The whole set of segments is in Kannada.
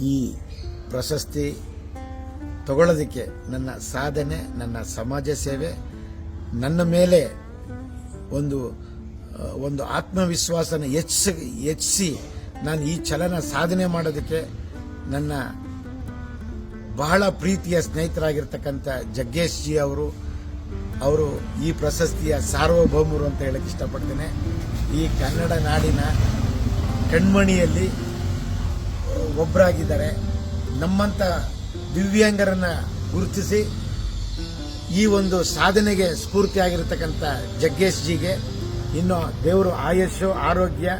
ಈ ಪ್ರಶಸ್ತಿ ತಗೊಳ್ಳೋದಕ್ಕೆ ನನ್ನ ಸಾಧನೆ, ನನ್ನ ಸಮಾಜ ಸೇವೆ, ನನ್ನ ಮೇಲೆ ಒಂದು ಒಂದು ಆತ್ಮವಿಶ್ವಾಸನ ಹೆಚ್ಚ, ಹೆಚ್ಚಿಸಿ ನಾನು ಈ ಚಲನ ಸಾಧನೆ ಮಾಡೋದಕ್ಕೆ ನನ್ನ ಬಹಳ ಪ್ರೀತಿಯ ಸ್ನೇಹಿತರಾಗಿರ್ತಕ್ಕಂಥ ಜಗ್ಗೇಶ್ ಜಿ ಅವರು ಅವರು ಈ ಪ್ರಶಸ್ತಿಯ ಸಾರ್ವಭೌಮರು ಅಂತ ಹೇಳಕ್ ಇಷ್ಟಪಡ್ತೇನೆ. ಈ ಕನ್ನಡ ನಾಡಿನ ಕಣ್ಮಣಿಯಲ್ಲಿ ಒಬ್ಬರಾಗಿದ್ದಾರೆ ನಮ್ಮಂತ ದಿವ್ಯಾಂಗರನ್ನ ಗುರುತಿಸಿ ಈ ಒಂದು ಸಾಧನೆಗೆ ಸ್ಫೂರ್ತಿಯಾಗಿರ್ತಕ್ಕಂಥ ಜಗ್ಗೇಶ್ ಜಿಗೆ ಇನ್ನು ದೇವರು ಆಯಸ್ಸು ಆರೋಗ್ಯ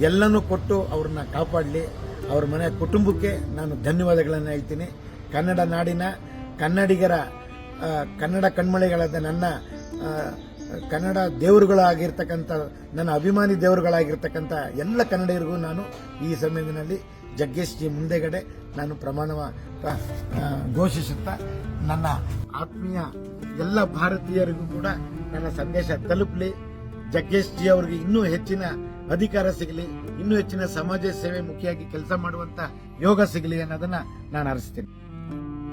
ಎಲ್ಲನೂ ಕೊಟ್ಟು ಅವ್ರನ್ನ ಕಾಪಾಡಲಿ. ಅವ್ರ ಮನೆ ಕುಟುಂಬಕ್ಕೆ ನಾನು ಧನ್ಯವಾದಗಳನ್ನು ಹೇಳ್ತೀನಿ. ಕನ್ನಡ ನಾಡಿನ ಕನ್ನಡಿಗರ ಕನ್ನಡ ಕಣ್ಮಳೆಗಳಾದ ನನ್ನ ಕನ್ನಡ ದೇವರುಗಳಾಗಿರ್ತಕ್ಕಂಥ, ನನ್ನ ಅಭಿಮಾನಿ ದೇವರುಗಳಾಗಿರ್ತಕ್ಕಂಥ ಎಲ್ಲ ಕನ್ನಡಿಗರಿಗೂ ನಾನು ಈ ಸಮಯದಲ್ಲಿ ಜಗ್ಗೇಶ್ ಜಿ ಮುಂದೆಗಡೆ ನಾನು ಪ್ರಮಾಣವ ಘೋಷಿಸುತ್ತಾ, ನನ್ನ ಆತ್ಮೀಯ ಎಲ್ಲ ಭಾರತೀಯರಿಗೂ ಕೂಡ ನನ್ನ ಸಂದೇಶ ತಲುಪಲಿ. ಜಗ್ಗೇಶ್ ಜಿ ಅವರಿಗೆ ಇನ್ನೂ ಹೆಚ್ಚಿನ ಅಧಿಕಾರ ಸಿಗಲಿ, ಇನ್ನೂ ಹೆಚ್ಚಿನ ಸಮಾಜ ಸೇವೆ ಮುಖಿಯಾಗಿ ಕೆಲಸ ಮಾಡುವಂತ ಯೋಗ ಸಿಗಲಿ ಅನ್ನೋದನ್ನ ನಾನು ಅರಿಸ್ತೀನಿ.